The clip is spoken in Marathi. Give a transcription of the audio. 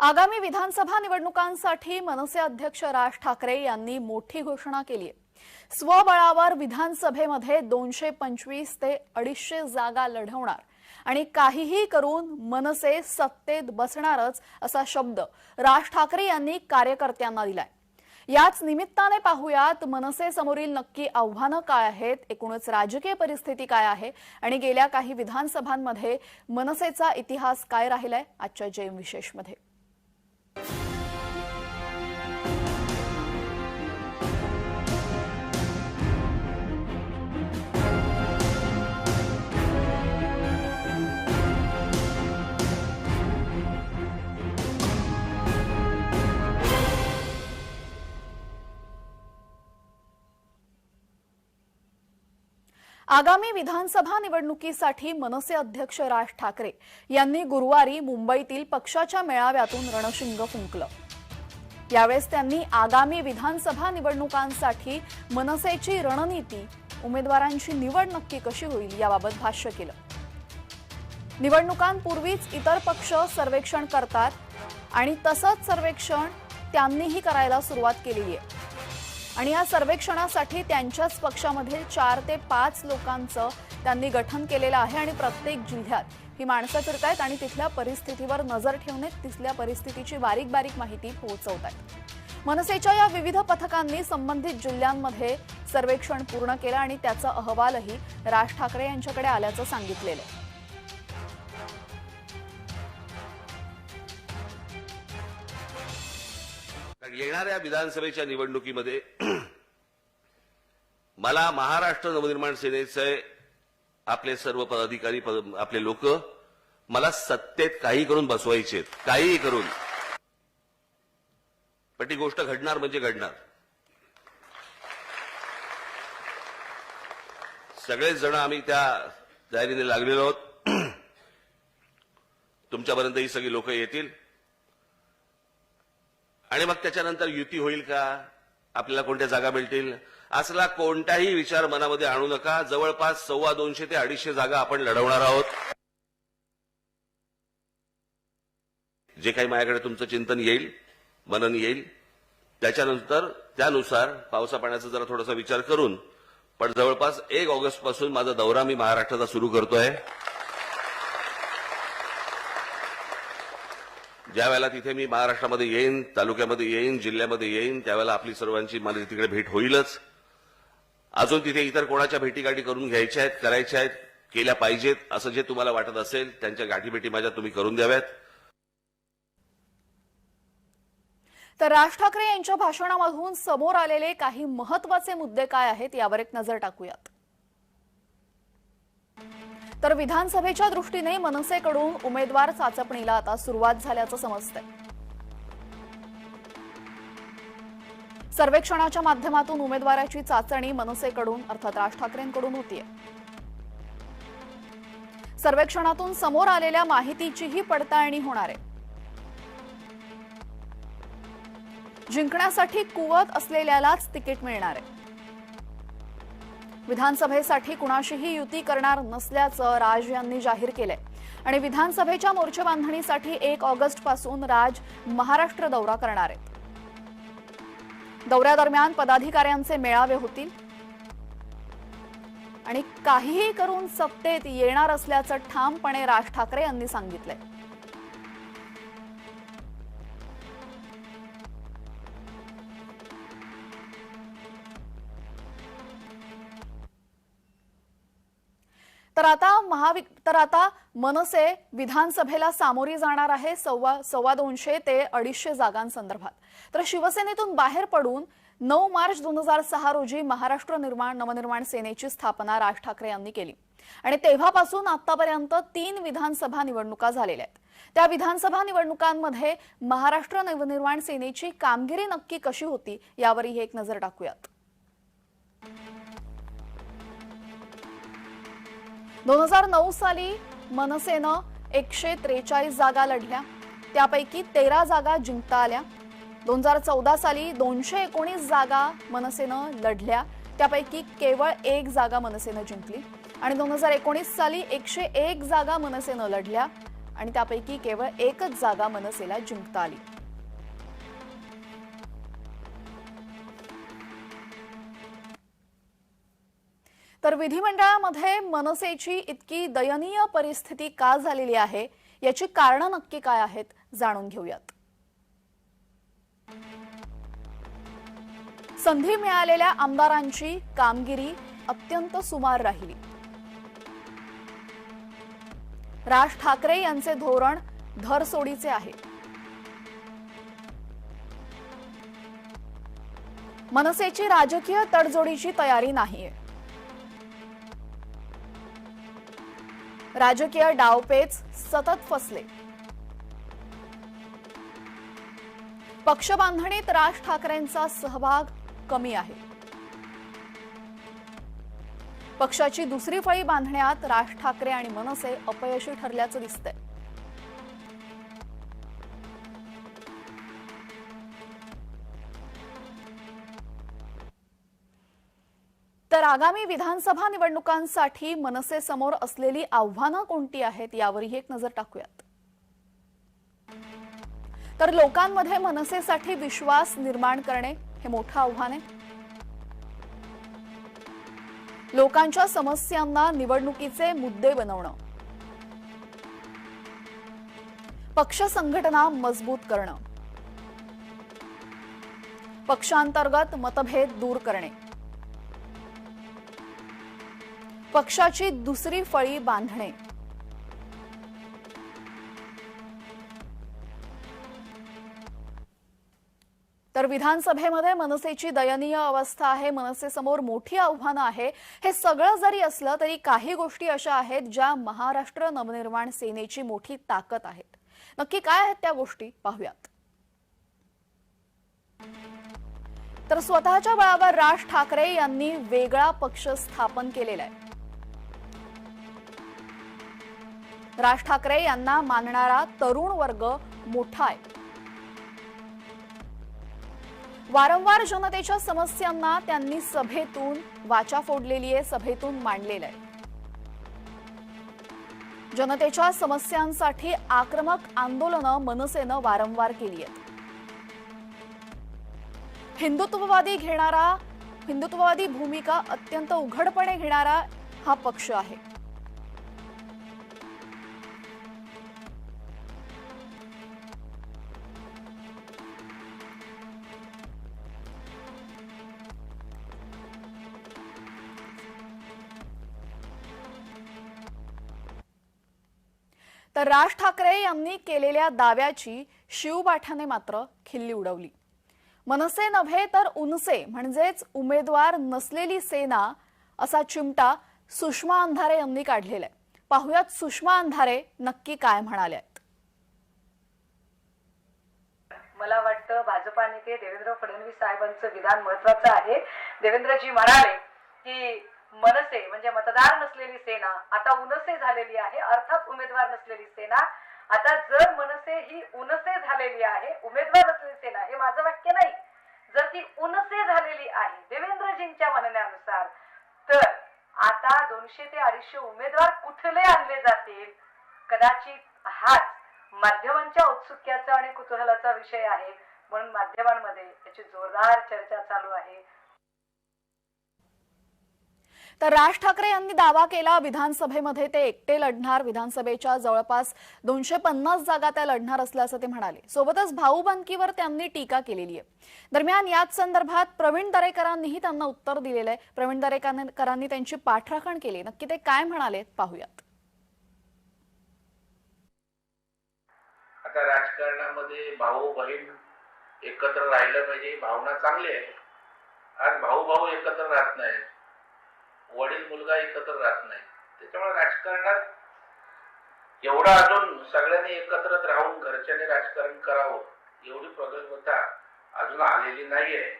आगामी विधानसभा निवडणुकांसाठी मनसे अध्यक्ष राज ठाकरे यांनी मोठी घोषणा केली आहे. स्वबळावर विधानसभेमध्ये दोनशे पंचवीस ते अडीचशे जागा लढवणार आणि काहीही करून मनसे सत्तेत बसणारच असा शब्द राज ठाकरे यांनी कार्यकर्त्यांना दिलाय. याच निमित्ताने पाहुयात मनसे समोरील नक्की आव्हानं काय आहेत एकूणच राजकीय परिस्थिती काय आहे आणि गेल्या काही विधानसभांमध्ये मनसेचा इतिहास काय राहिलाय आजच्या जेम विशेषमध्ये. आगामी विधानसभा निवडणुकीसाठी मनसे अध्यक्ष राज ठाकरे यांनी गुरुवारी मुंबईतील पक्षाच्या मेळाव्यातून रणशिंग फुंकलं. यावेळेस त्यांनी आगामी विधानसभा निवडणुकांसाठी मनसेची रणनीती उमेदवारांची निवड नक्की कशी होईल याबाबत भाष्य केलं. निवडणुकांपूर्वीच इतर पक्ष सर्वेक्षण करतात आणि तसंच सर्वेक्षण त्यांनीही करायला सुरुवात केलेली आहे आणि या सर्वेक्षणासाठी त्यांच्याच पक्षामधील चार ते पाच लोकांचं त्यांनी गठन केलेलं आहे आणि प्रत्येक जिल्ह्यात ही माणसं फिरतायत आणि तिथल्या परिस्थितीवर नजर ठेवून तिथल्या परिस्थितीची बारीक बारीक माहिती पोहोचवत आहेत. मनसेच्या या विविध पथकांनी संबंधित जिल्ह्यांमध्ये सर्वेक्षण पूर्ण केलं आणि त्याचा अहवालही राज ठाकरे यांच्याकडे आल्याचं सांगितलेलं आहे. येणाऱ्या विधानसभेच्या निवडणुकीमध्ये मला महाराष्ट्र नवनिर्माण सेनेचे आपले सर्व पदाधिकारी पद- आपले लोक मला सत्तेत काही करून बसवायचे आहेत. काहीही करून. पण ती गोष्ट घडणार म्हणजे घडणार. सगळेच जण आम्ही त्या तयारीने लागलेलो आहोत. तुमच्यापर्यंत ही सगळी लोक येतील. आणि मग त्याच्यानंतर युती होईल का? आपल्याला कोणत्या जागा मिळतील? असला कोणताही विचार मनामध्ये आणू नका. जवळपास सव्वा दोनशे ते अडीचशे जागा आपण लढवणार आहोत. जे काही माझ्याकडे तुमचं चिंतन येईल मनन येईल त्याच्यानंतर त्यानुसार पावसा पाण्याचा जरा थोडासा विचार करून पण जवळपास एक ऑगस्टपासून माझा दौरा मी महाराष्ट्राचा सुरू करतोय. ज्या वेळेला तिथे मी महाराष्ट्रामध्ये येईन तालुक्यामध्ये येईन जिल्ह्यामध्ये येईन त्यावेळेला आपली सर्वांची मला तिकडे भेट होईलच. अजून तिथे इतर कोणाच्या भेटीगाठी करून घ्यायच्या आहेत करायच्या आहेत केल्या पाहिजेत असं जे तुम्हाला वाटत असेल त्यांच्या गाठीभेटी माझ्या तुम्ही करून द्याव्यात. तर राज ठाकरे यांच्या भाषणामधून समोर आलेले काही महत्त्वाचे मुद्दे काय आहेत यावर एक नजर टाकूयात. तर विधानसभेच्या दृष्टीने मनसेकडून उमेदवार चाचपणीला आता सुरुवात झाल्याचं समजतंय. सर्वेक्षणाच्या माध्यमातून उमेदवाराची चाचणी मनसेकडून अर्थात राज ठाकरेंकडून होतीये. सर्वेक्षणातून समोर आलेल्या माहितीचीही पडताळणी होणार. आहे जिंकण्यासाठी कुवत असलेल्यालाच तिकीट मिळणार. आहे विधानसभेसाठी कुणाशीही युती करणार नसल्याचं राज यांनी जाहीर केलंय. आणि विधानसभेच्या मोर्चबांधणीसाठी एक ऑगस्टपासून राज महाराष्ट्र दौरा करणार आहेत. दौऱ्यादरम्यान पदाधिकाऱ्यांचे मेळावे होतील. आणि काहीही करून सत्तेत येणार असल्याचं ठामपणे राज ठाकरे यांनी सांगितलंय. तर आता महावि तर आता मनसे विधानसभेला सामोरी जाणार आहे सव्वा सव्वा दोनशे ते अडीचशे जागांसंदर्भात. तर शिवसेनेतून बाहेर पडून नऊ मार्च दोन हजार सहा रोजी महाराष्ट्र निर्माण नवनिर्माण सेनेची स्थापना राज ठाकरे यांनी केली. आणि तेव्हापासून आतापर्यंत तीन विधानसभा निवडणुका झालेल्या आहेत. त्या विधानसभा निवडणुकांमध्ये महाराष्ट्र नवनिर्माण सेनेची कामगिरी नक्की कशी होती यावरही एक नजर टाकूयात. दोन हजार नऊ साली मनसेनं एकशे त्रेचाळीस जागा लढल्या. त्यापैकी तेरा जागा जिंकता आल्या. दोन हजार चौदा साली दोनशे एकोणीस जागा मनसेनं लढल्या. त्यापैकी केवळ एक जागा मनसेनं जिंकली. आणि दोन हजार एकोणीस साली एकशे एक जागा मनसेनं लढल्या. आणि त्यापैकी केवळ एकच जागा मनसेला जिंकता आली. तर विधिमंडळामध्ये मनसेची इतकी दयनीय परिस्थिती का झालेली आहे याची कारणं नक्की काय आहेत जाणून घेऊयात. संधी मिळालेल्या आमदारांची कामगिरी अत्यंत सुमार राहिली. राज ठाकरे यांचे धोरण धरसोडीचे आहे. मनसेची राजकीय तडजोडीची तयारी नाहीये. राजकीय डावपेच सतत फसले. पक्षबांधणीत राज ठाकरेंचा सहभाग कमी आहे. पक्षाची दुसरी फळी बांधण्यात राज ठाकरे आणि मनसे अपयशी ठरल्याचं दिसतंय. तर आगामी विधानसभा निवडणुकांसाठी मनसे समोर असलेली आव्हानं कोणती आहेत यावरही एक नजर टाकूयात. तर लोकांमध्ये मनसेसाठी विश्वास निर्माण करणे हे मोठं आव्हान आहे. लोकांच्या समस्यांना निवडणुकीचे मुद्दे बनवणं. पक्ष संघटना मजबूत करणं. पक्षांतर्गत मतभेद दूर करणे. पक्षाची दुसरी फळी बांधणे. तर विधानसभेमध्ये मनसेची दयनीय अवस्था आहे. मनसेसमोर मोठी आव्हानं आहे. हे सगळं जरी असलं तरी काही गोष्टी अशा आहेत ज्या महाराष्ट्र नवनिर्माण सेनेची मोठी ताकद आहेत. नक्की काय आहेत त्या गोष्टी? पाहूयात. तर स्वतःच्या बळावर राज ठाकरे यांनी वेगळा पक्ष स्थापन केलेला आहे. राज ठाकरे यांना मानणारा तरुण वर्ग मोठा आहे. वारंवार जनतेच्या समस्यांना त्यांनी सभेतून वाचा फोडलेली आहे सभेतून मांडलेलं आहे. जनतेच्या समस्यांसाठी आक्रमक आंदोलनं मनसेनं वारंवार केली आहेत. हिंदुत्ववादी घेणारा हिंदुत्ववादी भूमिका अत्यंत उघडपणे घेणारा हा पक्ष आहे. तर राज ठाकरे यांनी केलेल्या दाव्याची शिवबाठाने मात्र खिल्ली उडवली. मनसे नव्हे तर उनसे म्हणजेच उमेदवार नसलेली सेना असा चिमटा सुषमा अंधारे यांनी काढलेला आहे. पाहुयात सुषमा अंधारे नक्की काय म्हणाल्या मला वाटतं भाजपा नेते देवेंद्र फडणवीस साहेबांचं विधान महत्वाचं आहे. देवेंद्रजी म्हणाले की मनसे म्हणजे मतदार नसलेली सेना आता उनसे झालेली आहे अर्थात उमेदवार नसलेली सेना. आता जर मनसे ही उनसे झालेली आहे उमेदवार नसलेली सेना हे माझं वाक्य नाही. जर ती उनसे झालेली आहे देवेंद्रजींच्या म्हणण्यानुसार तर आता दोनशे ते अडीचशे उमेदवार कुठले आणले जातील? कदाचित हाच माध्यमांच्या औत्सुक्याचा आणि कुतूहलाचा विषय आहे. म्हणून माध्यमांमध्ये याची जोरदार चर्चा चालू आहे. तर राज ठाकरे यांनी दावा केला विधानसभेमध्ये ते एकटे लढणार विधानसभेच्या जवळपास दोनशे पन्नास जागा त्या लढणार असल्याचं ते म्हणाले. सोबतच भाऊबंदकीवर त्यांनी टीका केलेली आहे. दरम्यान याच संदर्भात प्रवीण दरेकरांनीही त्यांना उत्तर दिलेलं आहे. प्रवीण दरेकरांनी त्यांची पाठराखण केली नक्की ते काय म्हणाले पाहूयात. आता राजकारणामध्ये भाऊ बहीण एकत्र राहिलं पाहिजे भावना चांगली आहे. आज भाऊ भाऊ एकत्र राहत नाहीत. वडील मुलगा एकत्र राहत नाही. त्याच्यामुळे राजकारणात एवढा अजून सगळ्यांनी एकत्र राहून घरच्यांनी राजकारण करावं एवढी प्रगल्भता अजून आलेली नाहीये.